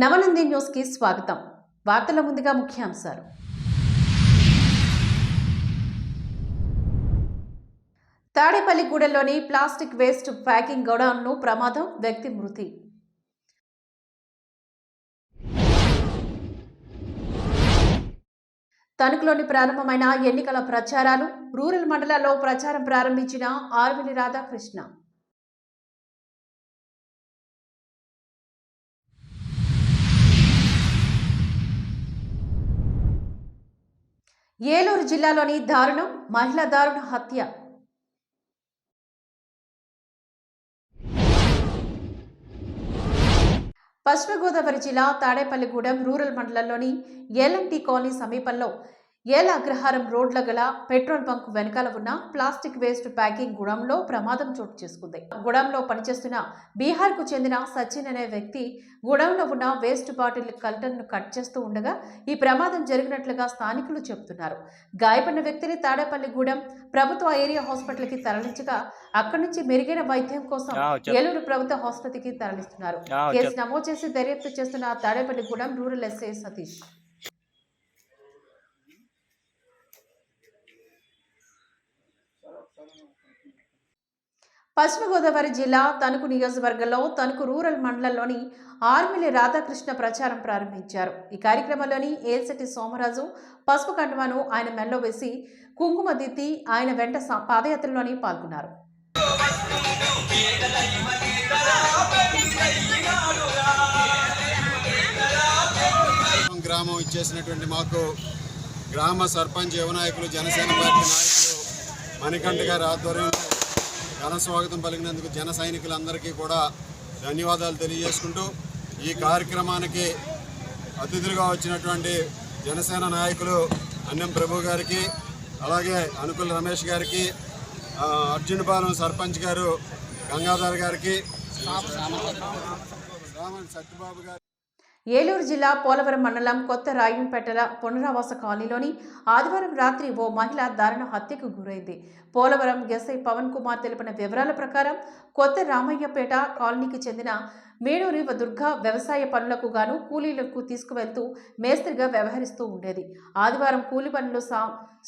నవనంది న్యూస్కి స్వాగతం. వార్తల ముందుగా ముఖ్యాంశాలు. తాడేపల్లిగూడెంలోని ప్లాస్టిక్ వేస్ట్ ప్యాకింగ్ గోడౌన్ను ప్రమాదం వ్యక్తి మృతి. తణుకులోని ప్రారంభమైన ఎన్నికల ప్రచారాలు రూరల్ మండలాల్లో ప్రచారం ప్రారంభించిన ఆర్విలి రాధాకృష్ణ. ఏలూరు జిల్లాలోని దారుణం మహిళ దారుణ హత్య. పశ్చిమ గోదావరి జిల్లా తాడేపల్లిగూడెం రూరల్ మండలంలోని ఎల్ఎన్టీ కాలనీ సమీపంలో ఏల అగ్రహారం రోడ్ల గల పెట్రోల్ బంక్ వెనకాల ఉన్న ప్లాస్టిక్ వేస్ట్ ప్యాకింగ్ గుడంలో ప్రమాదం చోటు చేసుకుంది గుడంలో పనిచేస్తున్న బీహార్కు చెందిన సచిన్ అనే వ్యక్తి గుడంలో ఉన్న వేస్ట్ బాటిల్ కల్టన్ను కట్ చేస్తూ ఉండగా ఈ ప్రమాదం జరిగినట్లుగా స్థానికులు చెబుతున్నారు గాయపడిన వ్యక్తిని తాడేపల్లిగూడెం ప్రభుత్వ ఏరియా హాస్పిటల్కి తరలించగా అక్కడి నుంచి మెరుగైన వైద్యం కోసం. ఏలూరు ప్రభుత్వ ఆసుపత్రికి తరలిస్తున్నారు కేసు. నమోదు చేసి దర్యాప్తు చేస్తున్న తాడేపల్లిగూడెం రూరల్ ఎస్ఐ సతీష్ పశ్చిమ గోదావరి జిల్లా తణుకు నియోజకవర్గంలో తణుకు రూరల్ మండలంలోని ఆర్మిలి రాధాకృష్ణ ప్రచారం ప్రారంభించారు. ఈ కార్యక్రమంలోని ఏల్సటి సోమరాజు పసుపు కండువాను ఆయన మెల్లో వేసి కుంకుమ దిద్ది ఆయన వెంట పాదయాత్రలోని పాల్గొన్నారు. గ్రామం ఇచ్చేసినటువంటి మాకు గ్రామ సర్పంచ్ యువనాయకులు జనసేన పార్టీ నాయకులు మణికంఠ గారి ఆధ్వర్యంలో ఘన స్వాగతం పలికినందుకు జన సైనికులందరికీ కూడా ధన్యవాదాలు తెలియజేసుకుంటూ ఈ కార్యక్రమానికి అతిథులుగా వచ్చినటువంటి జనసేన నాయకులు అన్నం ప్రభు గారికి అలాగే అనుకుల రమేష్ గారికి అర్జునపాలెం సర్పంచ్ గారు గంగాధర్ గారికి రామన్ సత్యబాబు గారు ఏలూరు జిల్లా పోలవరం మండలం కొత్త రాయంపేటల పునరావాస కాలనీలోని ఆదివారం రాత్రి ఓ మహిళ దారుణ హత్యకు గురైంది. పోలవరం ఎస్ఐ పవన్ కుమార్ తెలిపిన వివరాల ప్రకారం కొత్త రామయ్యపేట కాలనీకి చెందిన మేడూరి దుర్గా వ్యవసాయ పనులకు గాను కూలీలకు తీసుకువెళ్తూ మేస్త్రిగా వ్యవహరిస్తూ ఉండేది. ఆదివారం కూలి పనులు సా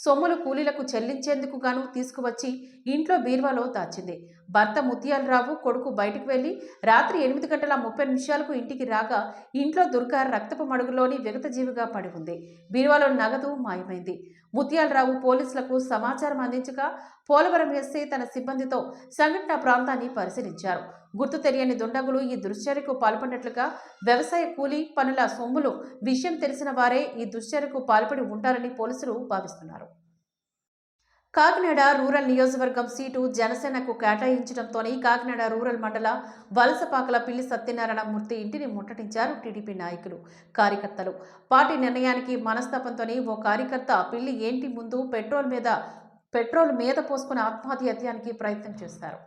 సొమ్ములు కూలీలకు చెల్లించేందుకు గాను తీసుకువచ్చి ఇంట్లో బీర్వాలో దాచింది. భర్త ముత్యాలరావు కొడుకు బయటకు వెళ్ళి రాత్రి ఎనిమిది గంటల ముప్పై నిమిషాలకు ఇంటికి రాగా ఇంట్లో దుర్గా రక్తపు మడుగులోని విగతజీవిగా పడి ఉంది. బీరువాలో నగదు మాయమైంది. ముత్యాలరావు పోలీసులకు సమాచారం అందించగా పోలవరం ఎస్ఐ తన సిబ్బందితో సంఘటన ప్రాంతాన్ని పరిశీలించారు. గుర్తు తెలియని దుండగులు ఈ దుశ్చర్యకు పాల్పడినట్లుగా వ్యవసాయ కూలీ పనుల సొమ్ములు విషయం తెలిసిన వారే ఈ దుశ్చర్యకు పాల్పడి ఉంటారని పోలీసులు భావిస్తున్నారు. కాకినాడ రూరల్ నియోజకవర్గం సీటు జనసేనకు కేటాయించడంతోనే కాకినాడ రూరల్ మండల వలసపాకల పిల్లి సత్యనారాయణ మూర్తి ఇంటిని ముట్టడించారు టీడీపీ నాయకులు. కార్యకర్తలు పార్టీ నిర్ణయానికి మనస్తాపంతోనే ఓ కార్యకర్త పిల్లి ఏంటి ముందు పెట్రోల్ మీద పెట్రోల్ మీద పోసుకుని ఆత్మహత్యానికి ప్రయత్నం చేశారు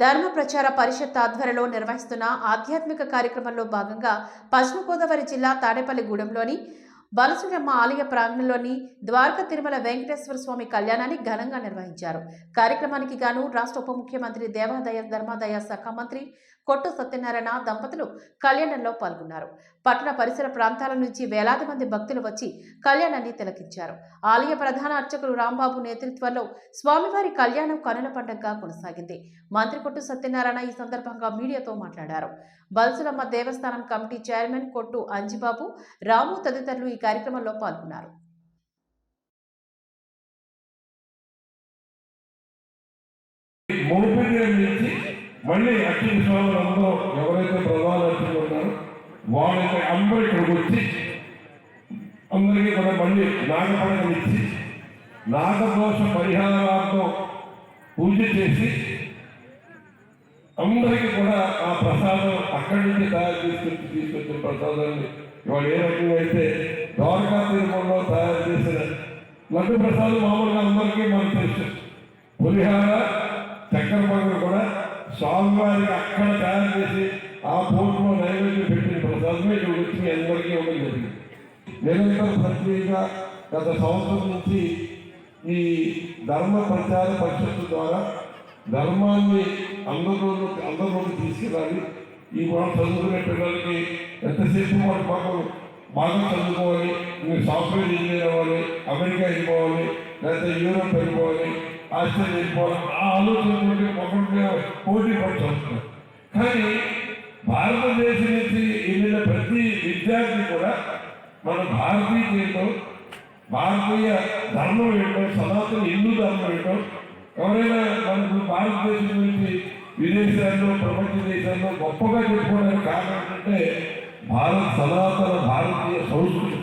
ధర్మ ప్రచార పరిషత్ ఆధ్వర్యంలో నిర్వహిస్తున్న ఆధ్యాత్మిక కార్యక్రమంలో భాగంగా పశ్చిమ గోదావరి జిల్లా తాడేపల్లిగూడెంలోని బలసుడమ్మ ఆలయ ప్రాంగణంలోని ద్వారక తిరుమల వెంకటేశ్వర స్వామి కళ్యాణాన్ని ఘనంగా నిర్వహించారు. కార్యక్రమానికి గాను రాష్ట్ర ఉప ముఖ్యమంత్రి దేవాదాయ ధర్మాదాయ శాఖ మంత్రి కొట్టు సత్యనారాయణ దంపతులు కళ్యాణంలో పాల్గొన్నారు. పట్టణ పరిసర ప్రాంతాల నుంచి వేలాది మంది భక్తులు వచ్చి కళ్యాణాన్ని తిలకించారు. ఆలయ ప్రధాన అర్చకులు రాంబాబు నేతృత్వంలో స్వామివారి కళ్యాణం కనుల పండుగగా కొనసాగింది. మంత్రి కొట్టు సత్యనారాయణ ఈ సందర్భంగా మీడియాతో మాట్లాడారు. బల్సులమ్మ దేవస్థానం కమిటీ చైర్మన్ కొట్టు అంజిబాబు రాము తదితరులు ఈ కార్యక్రమంలో పాల్గొన్నారు. నుంచి మళ్ళీ అక్షయ స్వాములందరూ ఎవరైతే ప్రధాన అర్చకులు ఉన్నారో వాళ్ళకి అందరూ ఇక్కడికి వచ్చి అందరికీ కూడా మళ్ళీ నాగపడకలు ఇచ్చి నాగదోష పరిహారార్థం పూజ చేసి అందరికీ కూడా ఆ ప్రసాదం అక్కడి నుంచి తయారు చేసుకొచ్చి తీసుకొచ్చిన ప్రసాదాన్ని ఇవాళ ఏ రకంగా అయితే ద్వారకా తిరుమలలో తయారు చేసిన లడ్డు ప్రసాదం మామూలుగా అందరికీ మనకు తెలుసు పులిహార చక్కెర పండుగ కూడా స్వామివారికి అక్కడ తయారు చేసి ఆ పూర్వం నైవేద్యం పెట్టిన ప్రసాదమే ఇక్కడ వచ్చి అందరికీ ఇవ్వడం జరిగింది. నిరంతర ప్రక్రియగా గత సంవత్సరం నుంచి ఈ ధర్మ ప్రచార పరిషత్తు ద్వారా ధర్మాన్ని అందరిలోకి అందరిలోకి తీసుకెళ్ళాలి. ఈ మనం చదువుకునే పిల్లలకి ఎంతసేపు వాడు పాపం బాగా చదువుకోవాలి మీరు సాఫ్ట్వేర్ ఇంజనీర్ అవ్వాలి అమెరికా వెళ్ళిపోవాలి లేకపోతే యూరోప్ వెళ్ళిపోవాలి ఆశ్చర్యపోవడం వెళ్ళిపోవాలి ఆ ఆలోచనతోటి ఒకరిగా పోటీ పడి కానీ భారతదేశం నుంచి వెళ్ళిన ప్రతి విద్యార్థి కూడా మన భారతీయులతో భారతీయ ధర్మం ఏంటో సనాతన హిందూ ధర్మం ఏంటో ఎవరైనా మనకు భారతదేశం నుంచి విదేశాల్లో ప్రపంచ దేశాల్లో గొప్పగా చెప్పుకోవడానికి కారణం ఏంటంటే భారత సనాతన భారతీయ సంస్కృతి.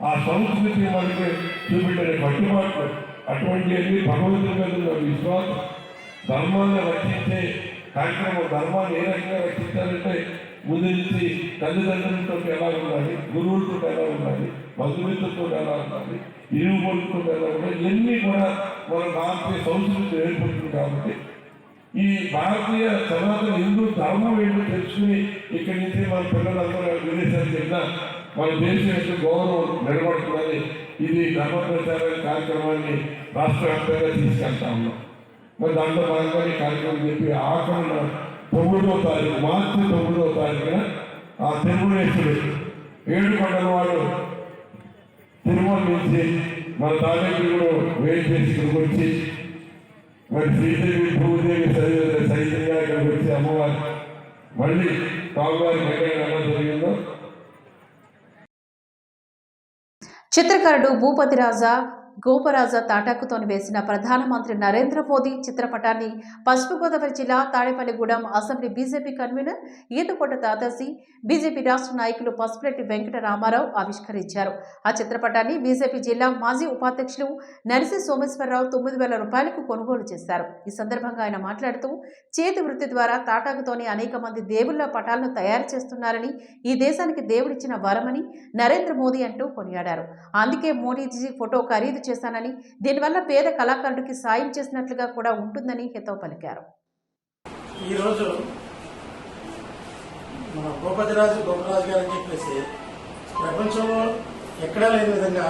ఆ సంస్కృతి మనకి చూపెట్టిన కట్టుబాట్లు అటువంటి భగవంతుడి మీద ఉన్న విశ్వాసం ధర్మాన్ని రక్షించే కార్యక్రమం ధర్మాన్ని ఏ రకంగా రక్షించాలంటే ముందు నుంచి తల్లిదండ్రులతో ఎలా ఉండాలి గురువులతో ఎలా ఉండాలి బంధుమిత్రులతో ఎలా ఉండాలి ఇరుగు పొరుగుతో ఎలా ఉండాలి ఇవన్నీ కూడా మన భారతీయ సంస్కృతి ఏర్పడుతుంది కాబట్టి ఈ భారతీయ సనాతన హిందూ ధర్మం ఏంటో తెలుసుకుని ఇక్కడి నుంచి మన పిల్లలందరూ విదేశాలకు వెళ్ళినా మన దేశం యొక్క గౌరవం నిలబడుతుందని ఇది ధర్మ ప్రచార కార్యక్రమాన్ని రాష్ట్ర వ్యాప్తంగా తీసుకెళ్తా ఉన్నాం. మరి దాంట్లో భాగంగా కార్యక్రమం చెప్పి ఆకుండా తొమ్మిదో తారీఖు మార్చి తొమ్మిదో తారీఖున ఆ తిరుమలేశ్వరుడు ఏడుకొండల వాడు తిరుమల నుంచి మన తాజాకుడు వేడి చేసి వచ్చి మరి శ్రీదేవి భూదేవి సైతంగా ఇక్కడికి వచ్చి అమ్మవారు మళ్ళీ స్వామివారి ఎక్కడ జరిగిందో చిత్రకారుడు భూపతిరాజా గోపరాజా తాటాకుతోని వేసిన ప్రధానమంత్రి నరేంద్ర మోదీ చిత్రపటాన్ని పశ్చిమ గోదావరి జిల్లా Tadepalligudem assembly BJP convener Eethakota Tatasi BJP రాష్ట్ర నాయకులు పసుపులెట్టి వెంకట రామారావు ఆవిష్కరించారు. ఆ చిత్రపటాన్ని బీజేపీ జిల్లా మాజీ ఉపాధ్యక్షులు నరిసి సోమేశ్వరరావు తొమ్మిది వేల రూపాయలకు కొనుగోలు చేశారు. ఈ సందర్భంగా ఆయన మాట్లాడుతూ చేతి వృత్తి ద్వారా తాటాకుతోని అనేక మంది దేవుళ్ళ పటాలను తయారు చేస్తున్నారని ఈ దేశానికి దేవుడిచ్చిన వరమని నరేంద్ర మోదీ అంటూ కొనియాడారు. అందుకే మోడీజీ ఫోటో ఖరీదు చేశానని దీనివల్ల పేద కళాకారుడికి సాయం చేసినట్లుగా కూడా ఉంటుందని హితవు పలికారు. ఈరోజు మన గోపతిరాజు గోపరాజు గారు అని చెప్పేసి ప్రపంచంలో ఎక్కడా లేని విధంగా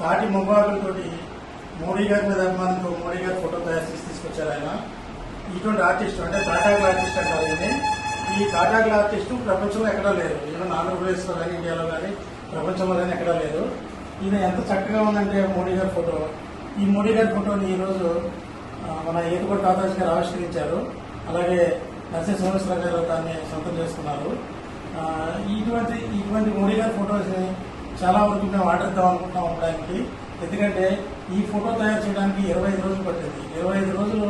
తాటి ముంబాకులతో మోడీ గారి మీద అభిమానంతో మోడీ గారి ఫోటో తయారు చేసి తీసుకొచ్చారు ఆయన. ఇటువంటి ఆర్టిస్ట్ అంటే తాటాకుల ఆర్టిస్ట్ అంటారు ఈ తాటాకుల ఆర్టిస్ట్ ప్రపంచంలో ఎక్కడా లేదు ఈవెన్ ఆంధ్రప్రదేశ్లో కానీ ఇండియాలో కానీ ప్రపంచంలో కానీ ఎక్కడా లేదు ఈయన ఎంత చక్కగా ఉందంటే మోడీ గారి ఫోటో. ఈ మోడీ గారి ఫోటోని ఈరోజు మన ఏటుకోట తాతాజీ గారు ఆవిష్కరించారు. అలాగే నరసింహ సోమేశ్వర గారు దాన్ని సొంతం చేసుకున్నారు. ఇటువంటి ఇటువంటి మోడీ గారి ఫోటోస్ని చాలా వరకు మేము ఆర్డర్ ఇద్దాం అనుకుంటున్నాం అమ్మడానికి ఎందుకంటే ఈ ఫోటో తయారు చేయడానికి ఇరవై ఐదు రోజులు పట్టింది. ఇరవై ఐదు రోజులు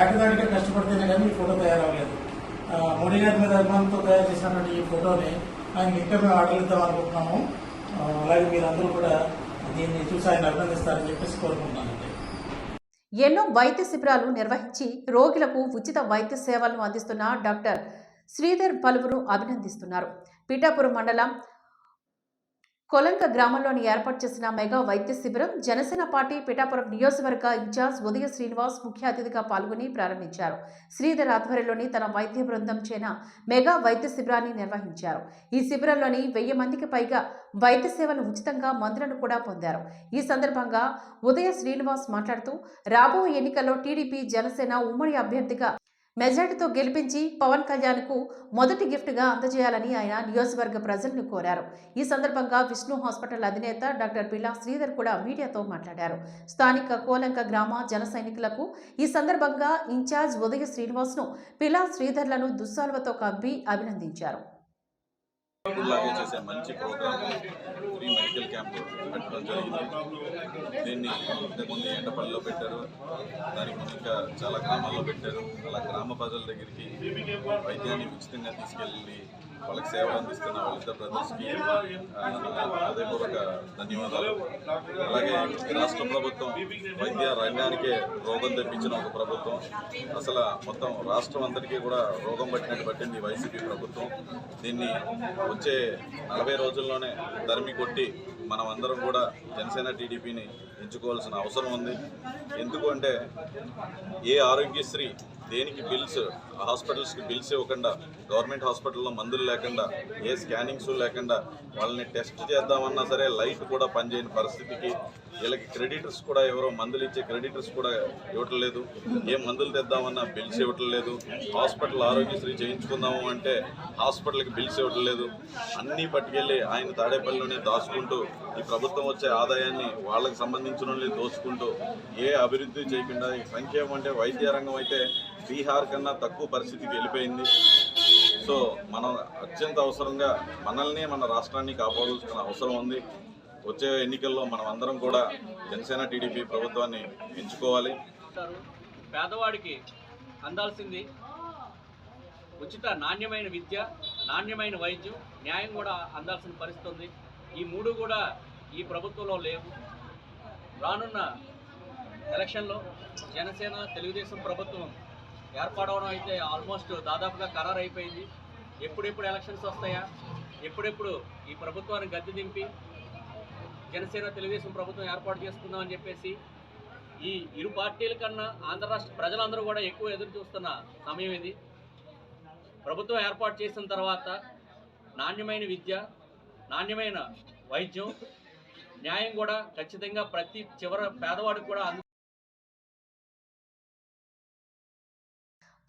ఏకదాటిగా కష్టపడితేనే కానీ ఈ ఫోటో తయారవ్వలేదు. మోడీ గారి మీద అభిమానంతో తయారు చేసినటువంటి ఈ ఫోటోని ఆయన ఇంకా మేము ఆర్డర్ ఇద్దాం అనుకుంటున్నాము. అలాగే మీరందరూ కూడా దీన్ని చూసి ఆయన అభినందిస్తారని చెప్పేసి కోరుకుంటున్నానండి ఎన్నో వైద్య శిబిరాలు నిర్వహించి రోగులకు ఉచిత వైద్య సేవలను అందిస్తున్న డాక్టర్ శ్రీధర్ పలువురు అభినందిస్తున్నారు. పిఠాపురం మండలం కొలంక గ్రామంలోని ఏర్పాటు చేసిన మెగా వైద్య శిబిరం జనసేన పార్టీ పిఠాపురం నియోజకవర్గ ఇన్ఛార్జ్ ఉదయ శ్రీనివాస్ ముఖ్య అతిథిగా పాల్గొని ప్రారంభించారు. శ్రీధర్ ఆధ్వర్యంలోని తన వైద్య బృందం చేన మెగా వైద్య శిబిరాన్ని నిర్వహించారు. ఈ శిబిరంలోని వెయ్యి మందికి పైగా వైద్య సేవలు ఉచితంగా మందులను కూడా పొందారు. ఈ సందర్భంగా ఉదయ శ్రీనివాస్ మాట్లాడుతూ రాబోయే ఎన్నికల్లో టీడీపీ జనసేన ఉమ్మడి అభ్యర్థిగా మెజార్టీతో గెలిపించి పవన్ కళ్యాణ్కు మొదటి గిఫ్ట్గా అందజేయాలని ఆయన నియోజకవర్గ ప్రజలను కోరారు. ఈ సందర్భంగా విష్ణు హాస్పిటల్ అధినేత డాక్టర్ పిల్లా శ్రీధర్ కూడా మీడియాతో మాట్లాడారు. స్థానిక కోలంక గ్రామ జన సైనికులకు ఈ సందర్భంగా ఇన్ఛార్జ్ ఉదయ శ్రీనివాస్ను పిల్లా శ్రీధర్లను దుస్సాల్వతో కబ్బి అభినందించారు. మంచి ప్రోగ్రామ్ క్యాంప్ పెట్టడం జరిగింది దీన్ని ఇంతకుముందు ఎండపల్లిలో పెట్టారు. దానికి ముందు ఇంకా చాలా గ్రామాల్లో పెట్టారు. అలా గ్రామ ప్రజల దగ్గరికి వైద్యాన్ని ఉచితంగా తీసుకెళ్ళి వాళ్ళకి సేవలు అందిస్తున్న వాళ్ళ బ్రదర్స్కి హృదయపూర్వక ధన్యవాదాలు. అలాగే రాష్ట్ర ప్రభుత్వం వైద్య రంగానికే రోగం తెప్పించిన ఒక ప్రభుత్వం. అసలు మొత్తం రాష్ట్రం అంతటికీ కూడా రోగం పట్టినట్టు పట్టింది వైసీపీ ప్రభుత్వం. దీన్ని వచ్చే నలభై రోజుల్లోనే ధర్మి కొట్టి మనం అందరం కూడా జనసేన టీడీపీని ఎంచుకోవాల్సిన అవసరం ఉంది. ఎందుకంటే ఏ ఆరోగ్యశ్రీ దేనికి బిల్స్ హాస్పిటల్స్కి బిల్స్ ఇవ్వకుండా గవర్నమెంట్ హాస్పిటల్లో మందులు లేకుండా ఏ స్కానింగ్స్ లేకుండా వాళ్ళని టెస్ట్ చేద్దామన్నా సరే లైట్ కూడా పనిచేయని పరిస్థితికి వీళ్ళకి క్రెడిటర్స్ కూడా ఎవరో మందులు ఇచ్చే క్రెడిటర్స్ కూడా ఇవ్వటం లేదు. ఏ మందులు తెద్దామన్నా బిల్స్ ఇవ్వటం లేదు. హాస్పిటల్ ఆరోగ్యశ్రీ చేయించుకుందాము అంటే హాస్పిటల్కి బిల్స్ ఇవ్వటం లేదు. అన్నీ పట్టుకెళ్ళి ఆయన తాడేపల్లిలోనే దాచుకుంటూ ఈ ప్రభుత్వం వచ్చే ఆదాయాన్ని వాళ్ళకి సంబంధించిన దోచుకుంటూ ఏ అభివృద్ధి చేయకుండా ఈ సంక్షేమం అంటే వైద్య రంగం అయితే బీహార్ కన్నా తక్కువ పరిస్థితికి వెళ్ళిపోయింది. సో మనం అత్యంత అవసరంగా మనల్ని మన రాష్ట్రాన్ని కాపాడాల్సిన అవసరం ఉంది. వచ్చే ఎన్నికల్లో మనం అందరం కూడా జనసేన టీడీపీ ప్రభుత్వాన్ని ఎంచుకోవాలి. పేదవాడికి అందాల్సింది ఉచిత నాణ్యమైన విద్య నాణ్యమైన వైద్యం న్యాయం కూడా అందాల్సిన పరిస్థితి ఉంది. ఈ మూడు కూడా ఈ ప్రభుత్వంలో లేవు. రానున్న ఎలక్షన్లో జనసేన తెలుగుదేశం ప్రభుత్వం ఏర్పడవడం అయితే ఆల్మోస్ట్ దాదాపుగా ఖరారు అయిపోయింది ఎప్పుడెప్పుడు ఎలక్షన్స్ వస్తాయా? ఎప్పుడెప్పుడు ఈ ప్రభుత్వాన్ని గద్దె దింపి జనసేన తెలుగుదేశం ప్రభుత్వం ఏర్పాటు చేసుకుందామని చెప్పేసి ఈ ఇరు పార్టీల కన్నా ఆంధ్ర రాష్ట్ర ప్రజలందరూ కూడా ఎక్కువ ఎదురు చూస్తున్న సమయం ఇది. ప్రభుత్వం ఏర్పాటు చేసిన తర్వాత నాణ్యమైన విద్య నాణ్యమైన వైద్యం న్యాయం కూడా ఖచ్చితంగా ప్రతి చివర పేదవాడికి కూడా అందు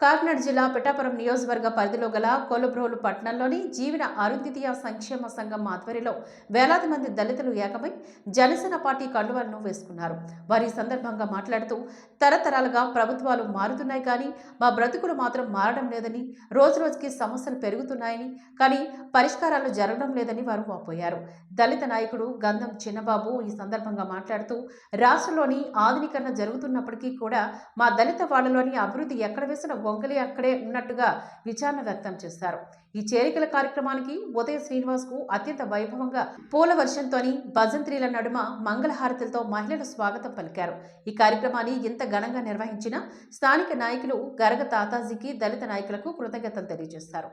కాకినాడ జిల్లా పిఠాపురం నియోజకవర్గ పరిధిలో గల కొలుబ్రోలు పట్టణంలోని జీవన అరుంధితీయ సంక్షేమ సంఘం ఆధ్వర్యంలో వేలాది మంది దళితులు ఏకమై జనసేన పార్టీ కండువలను వేసుకున్నారు. వారి సందర్భంగా మాట్లాడుతూ తరతరాలుగా ప్రభుత్వాలు మారుతున్నాయి కానీ మా బ్రతుకులు మాత్రం మారడం లేదని రోజు రోజుకి సమస్యలు పెరుగుతున్నాయని కానీ పరిష్కారాలు జరగడం లేదని వారు వాపోయారు. దళిత నాయకుడు గంధం చిన్నబాబు ఈ సందర్భంగా మాట్లాడుతూ రాష్ట్రంలోని ఆధునీకరణ జరుగుతున్నప్పటికీ కూడా మా దళిత వాళ్ళలోని అభివృద్ధి ఎక్కడ వేసిన గొంగలి అక్కడే ఉన్నట్టుగా విచారణ వ్యక్తం చేశారు. ఈ చేరికల కార్యక్రమానికి ఉదయ శ్రీనివాస్కు అత్యంత వైభవంగా పూల వర్షంతోని భజంత్రీల నడుమ మంగళహారతులతో మహిళలు స్వాగతం పలికారు. ఈ కార్యక్రమాన్ని ఇంత ఘనంగా నిర్వహించిన స్థానిక నాయకులు గరగ తాతాజీకి దళిత నాయకులకు కృతజ్ఞతలు తెలియజేశారు.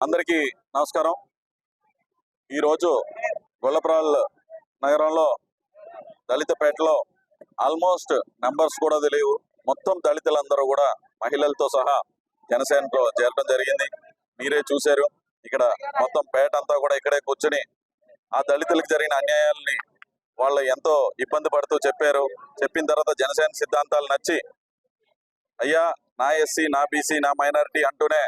అందరికీ నమస్కారం. ఈరోజు గొల్లప్రాల్ నగరంలో దళితపేటలో ఆల్మోస్ట్ నెంబర్స్ కూడా తెలియవు. మొత్తం దళితులందరూ కూడా మహిళలతో సహా జనసేనతో చేరడం జరిగింది. మీరే చూశారు. ఇక్కడ మొత్తం పేట అంతా కూడా ఇక్కడే కూర్చుని ఆ దళితులకు జరిగిన అన్యాయాలని వాళ్ళు ఎంతో ఇబ్బంది పడుతూ చెప్పారు. చెప్పిన తర్వాత జనసేన సిద్ధాంతాలు నచ్చి అయ్యా నా ఎస్సీ నా బీసీ నా మైనారిటీ అంటూనే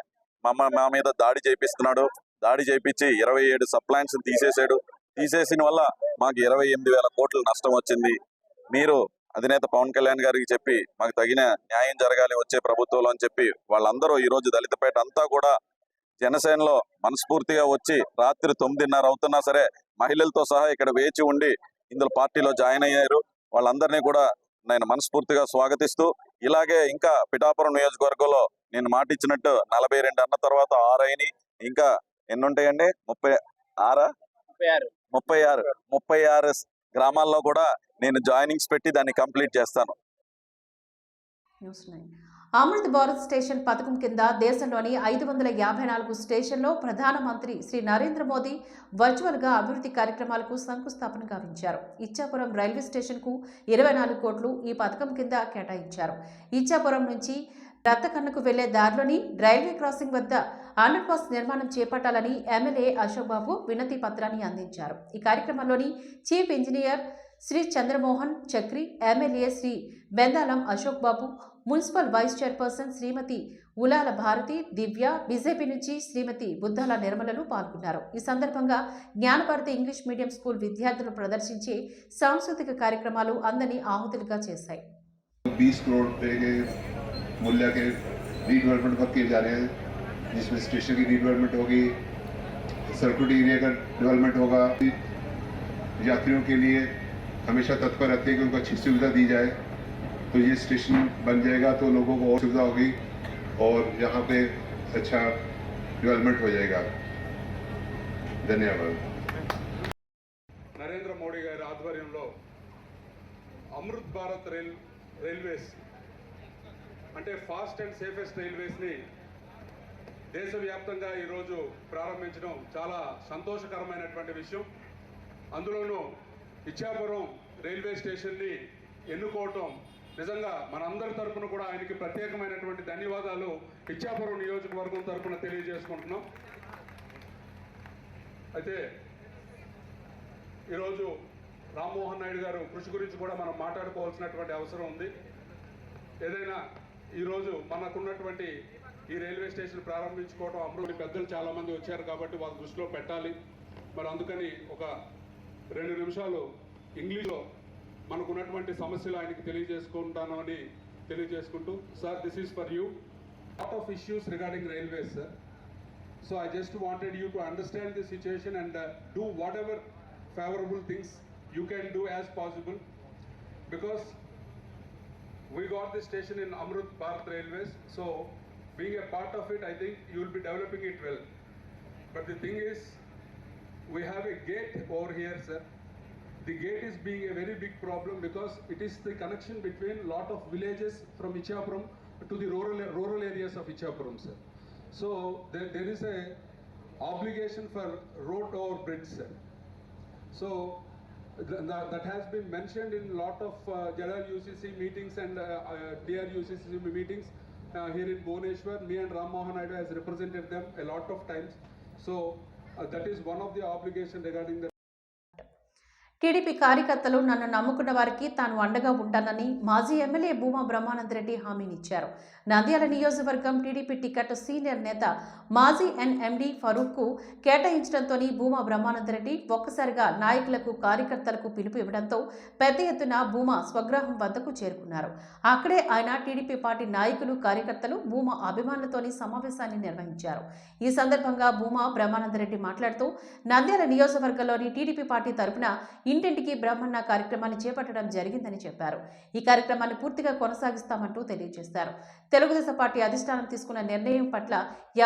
మమ్మ మా మీద దాడి చేపిస్తున్నాడు. దాడి చేపించి ఇరవై ఏడు సప్లైన్స్ తీసేశాడు. తీసేసిన వల్ల మాకు ఇరవై ఎనిమిది వేల కోట్ల నష్టం వచ్చింది. మీరు అధినేత పవన్ కళ్యాణ్ గారికి చెప్పి మాకు తగిన న్యాయం జరగాలి వచ్చే ప్రభుత్వంలో అని చెప్పి వాళ్ళందరూ ఈ రోజు దళితపేట అంతా కూడా జనసేనలో మనస్ఫూర్తిగా వచ్చి రాత్రి తొమ్మిదిన్నర అవుతున్నా సరే మహిళలతో సహా ఇక్కడ వేచి ఉండి ఇందులో పార్టీలో జాయిన్ అయ్యారు. వాళ్ళందరినీ కూడా నేను మనస్ఫూర్తిగా స్వాగతిస్తూ ఇలాగే ఇంకా పిఠాపురం నియోజకవర్గంలో నేను మాటిచ్చినట్టు నలభై రెండు అన్న తర్వాత ఆరు అయినాయి. ఇంకా ఎన్ని ఉంటాయండి ముప్పై ఆరా. ముప్పై ఆరు. ముప్పై ఆరు గ్రామాల్లో కూడా నేను జాయినింగ్స్ పెట్టి దాన్ని కంప్లీట్ చేస్తాను. అమృత్ భారత్ స్టేషన్ పథకం కింద దేశంలోని ఐదు వందల యాభై నాలుగు స్టేషన్లో ప్రధానమంత్రి శ్రీ నరేంద్ర మోదీ వర్చువల్గా అభివృద్ధి కార్యక్రమాలకు శంకుస్థాపన గావించారు. ఇచ్చాపురం రైల్వే స్టేషన్కు ఇరవై నాలుగు కోట్లు ఈ పథకం కింద కేటాయించారు. ఇచ్చాపురం నుంచి రత్తకన్నకు వెళ్ళే దారిలోని రైల్వే క్రాసింగ్ వద్ద అండర్ పాస్ నిర్మాణం చేపట్టాలని ఎమ్మెల్యే అశోక్ బాబు వినతి పత్రాన్ని అందించారు. ఈ కార్యక్రమంలోని chief engineer Shri Chandramohan Chakri MLA Shri Bendalam Ashok Babu municipal vice chairperson Shrimati Ulala Bharati Divya BJP నుంచి శ్రీమతి బుద్ధాల నిర్మలలు పాల్గొన్నారు. ఈ సందర్భంగా జ్ఞానభారతి ఇంగ్లీష్ మీడియం స్కూల్ విద్యార్థులు ప్రదర్శించే సాంస్కృతిక కార్యక్రమాలు అందరినీ ఆహుతులుగా చేశాయి. बीस करोड़ रुपए के मूल्य के रीडेवलपमेंट वर्क किए जा रहे हैं जिसमें स्टेशन की रीडेवलपमेंट होगी सर्कुलर एरिया का डेवलपमेंट होगा यात्रियों के लिए हमेशा तत्पर रहते हैं कि उनको अच्छी सुविधा दी जाए तो ये स्टेशन बन जाएगा तो लोगों को और सुविधा होगी और यहाँ पे अच्छा डेवलपमेंट हो जाएगा धन्यवाद నరేంద్ర మోడీ గారి ఆధ్వర్యంలో అమృత్ భారత్ రైల్ రైల్వేస్ అంటే ఫాస్ట్ అండ్ సేఫెస్ట్ రైల్వేస్ని దేశవ్యాప్తంగా ఈరోజు ప్రారంభించడం చాలా సంతోషకరమైనటువంటి విషయం. అందులోనూ ఇచ్చాపురం రైల్వే స్టేషన్ని ఎన్నుకోవటం నిజంగా మనందరి తరఫున కూడా ఆయనకి ప్రత్యేకమైనటువంటి ధన్యవాదాలు ఇచ్చాపురం నియోజకవర్గం తరఫున తెలియజేసుకుంటున్నాం. అయితే ఈరోజు రామ్మోహన్ నాయుడు గారు కృషి గురించి కూడా మనం మాట్లాడుకోవాల్సినటువంటి అవసరం ఉంది. ఏదైనా ఈరోజు మనకున్నటువంటి ఈ రైల్వే స్టేషన్ ప్రారంభించుకోవడం అమృతి పెద్దలు చాలామంది వచ్చారు కాబట్టి వాళ్ళ దృష్టిలో పెట్టాలి. మరి అందుకని ఒక రెండు నిమిషాలు ఇంగ్లీష్లో మనకున్నటువంటి సమస్యలు ఆయనకి తెలియజేసుకుంటాను అని తెలియజేసుకుంటూ sir this is for you lot of issues regarding railways sir so I just wanted you to understand the situation and do whatever favourable things you can do as possible because we got this station in Amrut Bharat Railways. So being a part of it, I think you will be developing it well. But the thing is, we have a gate over here, sir. The gate is being a very big problem because it is the connection between lot of villages from Ichapuram to the rural rural areas of Ichapuram, sir. So there, there is a obligation for road over bridge, sir. So that, has been mentioned in lot of uh, Jalal UCC meetings and uh, uh, DR UCC meetings uh, here in Bhubaneswar. Me and Ram Mohan has represented them a lot of times. So uh, that is one of the obligation regarding the TDP కార్యకర్తలు నన్ను నమ్ముకున్న వారికి తాను అండగా ఉంటానని మాజీ MLA Bhuma Brahmananda Reddy హామీనిచ్చారు. నంద్యాల నియోజకవర్గం టీడీపీ టికెట్ సీనియర్ నేత మాజీ ఎన్ఎండి ఫరూక్కు కేటాయించడంతో భూమా బ్రహ్మానందరెడ్డి ఒక్కసారిగా నాయకులకు కార్యకర్తలకు పిలుపు ఇవ్వడంతో పెద్ద ఎత్తున భూమా స్వగ్రహం వద్దకు చేరుకున్నారు. అక్కడే ఆయన టీడీపీ పార్టీ నాయకులు కార్యకర్తలు భూమా అభిమానులతోని సమావేశాన్ని నిర్వహించారు. ఈ సందర్భంగా భూమా బ్రహ్మానందరెడ్డి మాట్లాడుతూ నంద్యాల నియోజకవర్గంలోని టీడీపీ పార్టీ తరపున ఇంటింటికి బ్రహ్మన్న కార్యక్రమాన్ని చేపట్టడం జరిగిందని చెప్పారు. ఈ కార్యక్రమాన్ని పూర్తిగా కొనసాగిస్తామంటూ తెలియజేశారు. తెలుగుదేశం పార్టీ అధిష్టానం తీసుకున్న నిర్ణయం పట్ల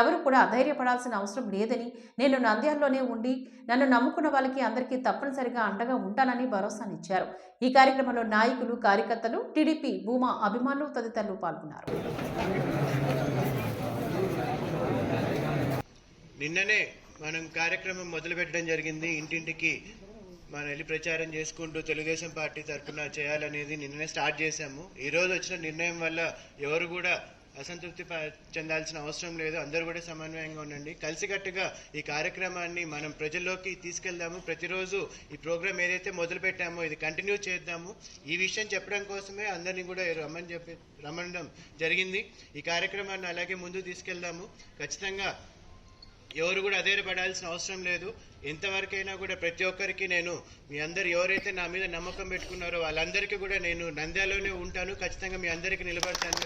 ఎవరు కూడా అధైర్యపడాల్సిన అవసరం లేదని నేను నంద్యాలలోనే ఉండి నన్ను నమ్ముకున్న వాళ్ళకి అందరికీ తప్పనిసరిగా అండగా ఉంటానని భరోసానిచ్చారు. ఈ కార్యక్రమంలో నాయకులు కార్యకర్తలు టీడీపీ భూమా అభిమానులు తదితరులు పాల్గొన్నారు. నిన్ననే మనం కార్యక్రమం మొదలుపెట్టడం జరిగింది. ఇంటింటికి మనం వెళ్ళి ప్రచారం చేసుకుంటూ తెలుగుదేశం పార్టీ తరఫున చేయాలనేది నిన్ననే స్టార్ట్ చేశాము. ఈ రోజు వచ్చిన నిర్ణయం వల్ల ఎవరు కూడా అసంతృప్తి ప- చెందాల్సిన అవసరం లేదు. అందరూ కూడా సమన్వయంగా ఉండండి. కలిసికట్టుగా ఈ కార్యక్రమాన్ని మనం ప్రజల్లోకి తీసుకెళ్దాము. ప్రతిరోజు ఈ ప్రోగ్రామ్ ఏదైతే మొదలు పెట్టామో ఇది కంటిన్యూ చేద్దాము. ఈ విషయం చెప్పడం కోసమే అందరినీ కూడా రమ్మని చెప్పి రమ్మడం జరిగింది. ఈ కార్యక్రమాన్ని అలాగే ముందు తీసుకెళ్దాము. ఖచ్చితంగా ఎవరు కూడా అధైర్యపడాల్సిన అవసరం లేదు. ఎంతవరకైనా కూడా ప్రతి ఒక్కరికి నేను మీ అందరు ఎవరైతే నా మీద నమ్మకం పెట్టుకున్నారో వాళ్ళందరికీ కూడా నేను నంద్యాలోనే ఉంటాను. ఖచ్చితంగా మీ అందరికీ నిలబడతాను.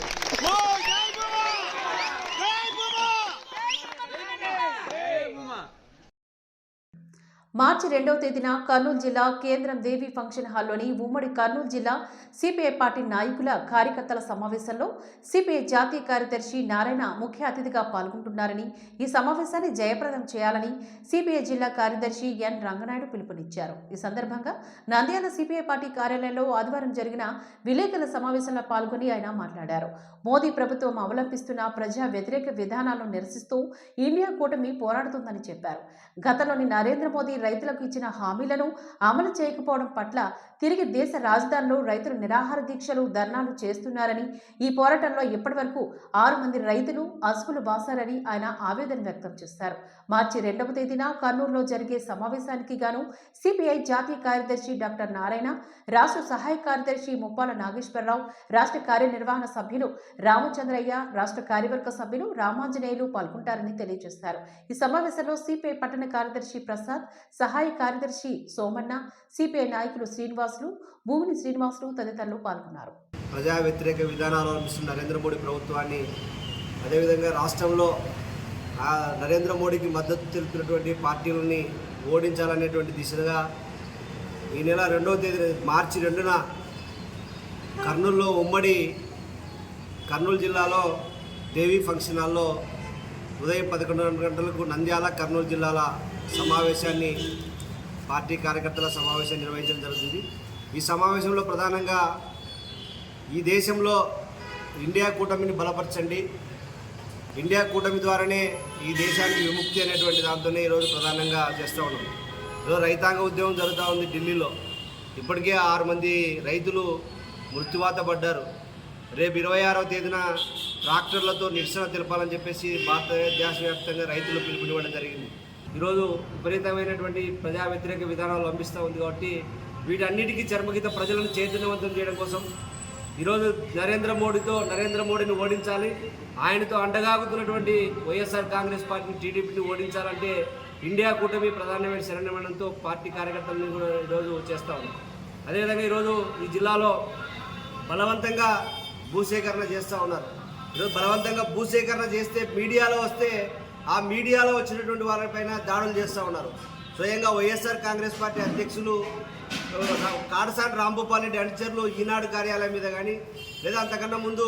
మార్చి రెండవ తేదీన కర్నూలు జిల్లా కేంద్రం దేవి ఫంక్షన్ హాల్లోని ఉమ్మడి కర్నూలు జిల్లా సిపిఐ పార్టీ నాయకుల కార్యకర్తల సమావేశంలో సిపిఐ జాతీయ కార్యదర్శి నారాయణ ముఖ్య అతిథిగా పాల్గొంటున్నారని ఈ సమావేశాన్ని జయప్రదం చేయాలని సిపిఐ జిల్లా కార్యదర్శి ఎన్ రంగనాయుడు పిలుపునిచ్చారు. ఈ సందర్భంగా నంద్యాల సిపిఐ పార్టీ కార్యాలయంలో ఆదివారం జరిగిన విలేకరుల సమావేశంలో పాల్గొని ఆయన మాట్లాడారు. మోదీ ప్రభుత్వం అవలంబిస్తున్న ప్రజా వ్యతిరేక విధానాలను నిరసిస్తూ ఇండియా కూటమి పోరాడుతుందని చెప్పారు. గతంలోని నరేంద్ర మోదీ రైతులకు ఇచ్చిన హామీలను అమలు చేయకపోవడం పట్ల తిరిగి దేశ రాజధానిలో రైతులు నిరాహార దీక్షలు ధర్నాలు చేస్తున్నారని ఈ పోరాటంలో ఇప్పటివరకు ఆరు మంది రైతులు అసుపులు బాసారని ఆయన ఆవేదన వ్యక్తం చేశారు. మార్చి రెండవ తేదీన కర్నూలులో జరిగే సమావేశానికి గాను సిపిఐ జాతీయ కార్యదర్శి డాక్టర్ నారాయణ రాష్ట్ర సహాయ కార్యదర్శి ముప్పాల నాగేశ్వరరావు రాష్ట్ర కార్యనిర్వహణ సభ్యులు రామచంద్రయ్య రాష్ట్ర కార్యవర్గ సభ్యులు రామాంజనేయులు పాల్గొంటారని తెలియజేశారు. ఈ సమావేశంలో సిపిఐ పట్టణ కార్యదర్శి ప్రసాద్ సహాయ కార్యదర్శి సోమన్న సిపిఐ నాయకులు శ్రీనివాసులు భూమిని శ్రీనివాసులు తదితరులు పాల్గొన్నారు. ప్రజా వ్యతిరేక విధానాలు అనిపిస్తున్న నరేంద్ర మోడీ ప్రభుత్వాన్ని అదేవిధంగా రాష్ట్రంలో నరేంద్ర మోడీకి మద్దతు తెలుపుతున్నటువంటి పార్టీలని ఓడించాలనేటువంటి దిశగా ఈ నెల రెండవ తేదీ మార్చి రెండున కర్నూలులో ఉమ్మడి కర్నూలు జిల్లాలో దేవి ఫంక్షన్ హాల్లో ఉదయం పదకొండు గంటలకు నంద్యాల కర్నూలు జిల్లాల సమావేశాన్ని పార్టీ కార్యకర్తల సమావేశం నిర్వహించడం జరుగుతుంది. ఈ సమావేశంలో ప్రధానంగా ఈ దేశంలో ఇండియా కూటమిని బలపరచండి. ఇండియా కూటమి ద్వారానే ఈ దేశానికి విముక్తి అనేటువంటి దాంతోనే ఈరోజు ప్రధానంగా చేస్తూ ఉన్నాం. ఈరోజు రైతాంగ ఉద్యమం జరుగుతూ ఉంది ఢిల్లీలో. ఇప్పటికే ఆరు మంది రైతులు మృత్యువాత పడ్డారు రేపు ఇరవై ఆరవ తేదీన ట్రాక్టర్లతో నిరసన తెలపాలని చెప్పేసి భారతదేశ వ్యాప్తంగా రైతులు పిలుపునివ్వడం జరిగింది. ఈరోజు విపరీతమైనటువంటి ప్రజా వ్యతిరేక విధానాలు లంబిస్తూ ఉంది కాబట్టి వీటన్నిటికీ చర్మగీత ప్రజలను చైతన్యవంతం చేయడం కోసం ఈరోజు నరేంద్ర మోడీతో నరేంద్ర మోడీని ఓడించాలి. ఆయనతో అండగాగుతున్నటువంటి వైఎస్ఆర్ కాంగ్రెస్ పార్టీని టీడీపీని ఓడించాలంటే ఇండియా కూటమి ప్రధానమైన శరణ్యమనంతో పార్టీ కార్యకర్తలను కూడా ఈరోజు చేస్తూ ఉన్నాం అదేవిధంగా ఈరోజు ఈ జిల్లాలో బలవంతంగా భూసేకరణ చేస్తూ ఉన్నారు. ఈరోజు బలవంతంగా భూసేకరణ చేస్తే మీడియాలో వస్తే ఆ మీడియాలో వచ్చినటువంటి వాళ్ళపైన దాడులు చేస్తూ ఉన్నారు. స్వయంగా వైఎస్ఆర్ కాంగ్రెస్ పార్టీ అధ్యక్షులు కాడసాటి రాంభూపాల్ రెడ్డి అనుచరులు ఈనాడు కార్యాలయం మీద కానీ లేదా అంతకన్నా ముందు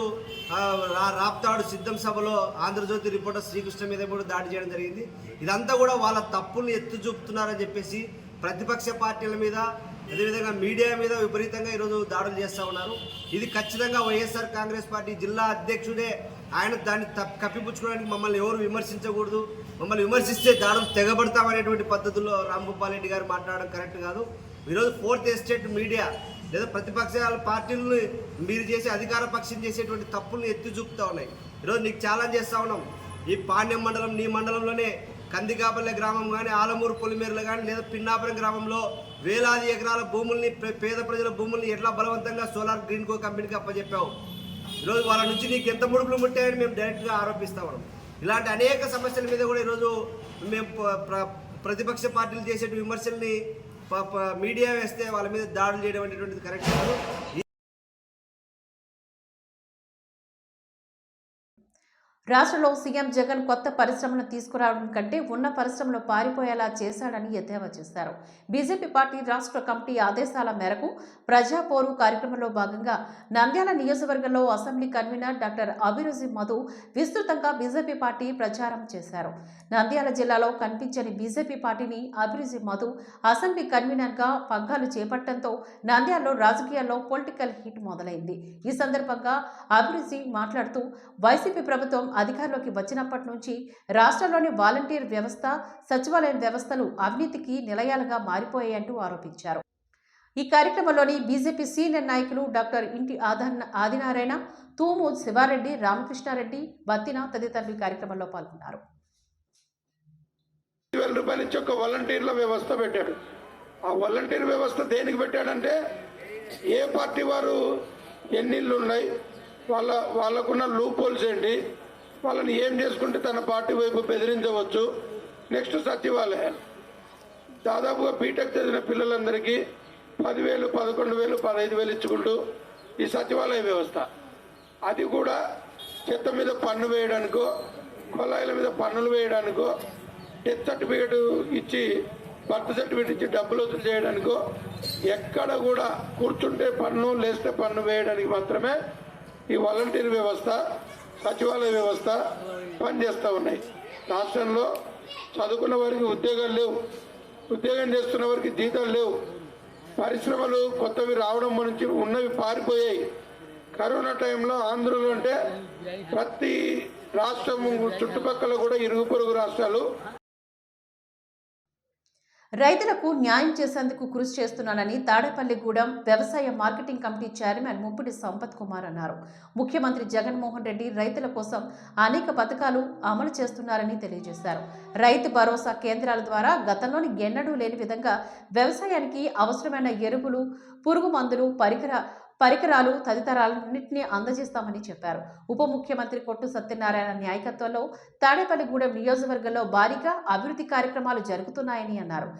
రా- రాప్తాడు సిద్ధం సభలో ఆంధ్రజ్యోతి రిపోర్టర్ శ్రీకృష్ణ మీద కూడా దాడి చేయడం జరిగింది. ఇదంతా కూడా వాళ్ళ తప్పుల్ని ఎత్తు చూపుతున్నారని చెప్పేసి ప్రతిపక్ష పార్టీల మీద అదేవిధంగా మీడియా మీద విపరీతంగా ఈరోజు దాడులు చేస్తూ ఉన్నారు. ఇది ఖచ్చితంగా వైఎస్ఆర్ కాంగ్రెస్ పార్టీ జిల్లా అధ్యక్షుడే ఆయన దాన్ని కప్పిపుచ్చుకోవడానికి మమ్మల్ని ఎవరు విమర్శించకూడదు. మమ్మల్ని విమర్శిస్తే దాడులు తెగబడతామనేటువంటి పద్ధతుల్లో రాంగోపాల్ రెడ్డి గారు మాట్లాడడం కరెక్ట్ కాదు. ఈరోజు ఫోర్త్ ఎస్టేట్ మీడియా లేదా ప్రతిపక్షాల పార్టీలను మీరు చేసే అధికార పక్షం చేసేటువంటి తప్పులను ఎత్తి చూపుతా ఉన్నాయి. ఈరోజు నీకు ఛాలెంజ్ చేస్తూ ఉన్నాం. ఈ పాణ్యం మండలం నీ మండలంలోనే కందికాపల్లె గ్రామం కానీ ఆలమూరు పొలిమేరలు కానీ లేదా పిన్నాపురం గ్రామంలో వేలాది ఎకరాల భూముల్ని పే- పేద ప్రజల భూముల్ని ఎట్లా బలవంతంగా సోలార్ గ్రీన్ కో కంపెనీకి అప్పచెప్పావు ఈరోజు వాళ్ళ నుంచి నీకు ఎంత ముడుపులు ముట్టాయని మేము డైరెక్ట్గా ఆరోపిస్తాం ఇలాంటి అనేక సమస్యల మీద కూడా ఈరోజు మేము ప్ర- ప్రతిపక్ష పార్టీలు చేసే విమర్శల్ని మీడియా వేస్తే వాళ్ళ మీద దాడులు చేయడం అనేటువంటిది కరెక్ట్ కాదు. రాష్ట్రంలో సీఎం జగన్ కొత్త పరిశ్రమను తీసుకురావడం కంటే ఉన్న పరిశ్రమలు పారిపోయేలా చేశాడని ఎద్దేవా చేశారు. బీజేపీ పార్టీ రాష్ట్ర కమిటీ ఆదేశాల మేరకు ప్రజాపోరు కార్యక్రమంలో భాగంగా నంద్యాల నియోజకవర్గంలో assembly convener doctor Abhiruchi Madhu విస్తృతంగా బీజేపీ పార్టీ ప్రచారం చేశారు. నంద్యాల జిల్లాలో కనిపించని బీజేపీ పార్టీని అభిరుజి మధు అసెంబ్లీ కన్వీనర్గా పగ్గాలు చేపట్టడంతో నంద్యాలలో రాజకీయాల్లో పొలిటికల్ హిట్ మొదలైంది. ఈ సందర్భంగా అభిరుజి మాట్లాడుతూ వైసీపీ ప్రభుత్వం అధికారంలోకి వచ్చినప్పటి నుంచి రాష్ట్రంలోని వాలంటీర్ వ్యవస్థ సచివాలయం వ్యవస్థలు అవినీతికి నిలయాలుగా మారిపోయాయంటూ ఆరోపించారు. ఈ కార్యక్రమంలోని బీజేపీ సీనియర్ నాయకులు డాక్టర్ ఇంటి ఆదన్న ఆదినారాయణ తూము శివారెడ్డి రామకృష్ణారెడ్డి బత్తిన తదితరులు కార్యక్రమంలో పాల్గొన్నారు. వేల రూపాయల నుంచి ఒక వాలంటీర్ల వ్యవస్థ పెట్టాడు. ఆ వాలంటీర్ వ్యవస్థ దేనికి పెట్టాడంటే ఏ పార్టీ వారు ఎన్నిళ్ళు ఉన్నాయి వాళ్ళ వాళ్ళకున్న లూపోల్స్ ఏంటి వాళ్ళని ఏం చేసుకుంటే తన పార్టీ వైపు బెదిరించవచ్చు? నెక్స్ట్ సచివాలయాలు దాదాపుగా బీటెక్ చదివిన పిల్లలందరికీ పదివేలు పదకొండు వేలు పదహైదు వేలు ఇచ్చుకుంటూ ఈ సచివాలయ వ్యవస్థ. అది కూడా చెత్త మీద పన్ను వేయడానికో కొలాయిల మీద పన్నులు వేయడానికో డెత్ సర్టిఫికేట్ ఇచ్చి బర్త్ సర్టిఫికేట్ ఇచ్చి డబ్బులు వసూలు చేయడానికో ఎక్కడ కూడా కూర్చుంటే పన్ను లేస్తే పన్ను వేయడానికి మాత్రమే ఈ వాలంటీర్ వ్యవస్థ సచివాలయ వ్యవస్థ పనిచేస్తూ ఉన్నాయి. రాష్ట్రంలో చదువుకున్న వారికి ఉద్యోగాలు లేవు. ఉద్యోగం చేస్తున్న వారికి జీతాలు లేవు. పరిశ్రమలు కొత్తవి రావడం నుంచి ఉన్నవి పారిపోయాయి. కరోనా టైంలో ఆంధ్రలో అంటే ప్రతి రాష్ట్రం చుట్టుపక్కల కూడా ఇరుగు పొరుగు రాష్ట్రాలు రైతులకు న్యాయం చేసేందుకు కృషి చేస్తున్నానని తాడేపల్లిగూడెం వ్యవసాయ marketing committee chairman Muppidi Sampath Kumar అన్నారు. ముఖ్యమంత్రి జగన్మోహన్ రెడ్డి రైతుల కోసం అనేక పథకాలు అమలు చేస్తున్నారని తెలియజేశారు. రైతు భరోసా కేంద్రాల ద్వారా గతంలోని ఎన్నడూ లేని విధంగా వ్యవసాయానికి అవసరమైన ఎరువులు పురుగు మందులు పరికర పరికరాలు తదితరాలన్నింటినీ అందజేస్తామని చెప్పారు. ఉప ముఖ్యమంత్రి కొట్టు సత్యనారాయణ నాయకత్వంలో తాడేపల్లిగూడెం నియోజకవర్గంలో భారీగా అభివృద్ధి కార్యక్రమాలు జరుగుతున్నాయని అన్నారు.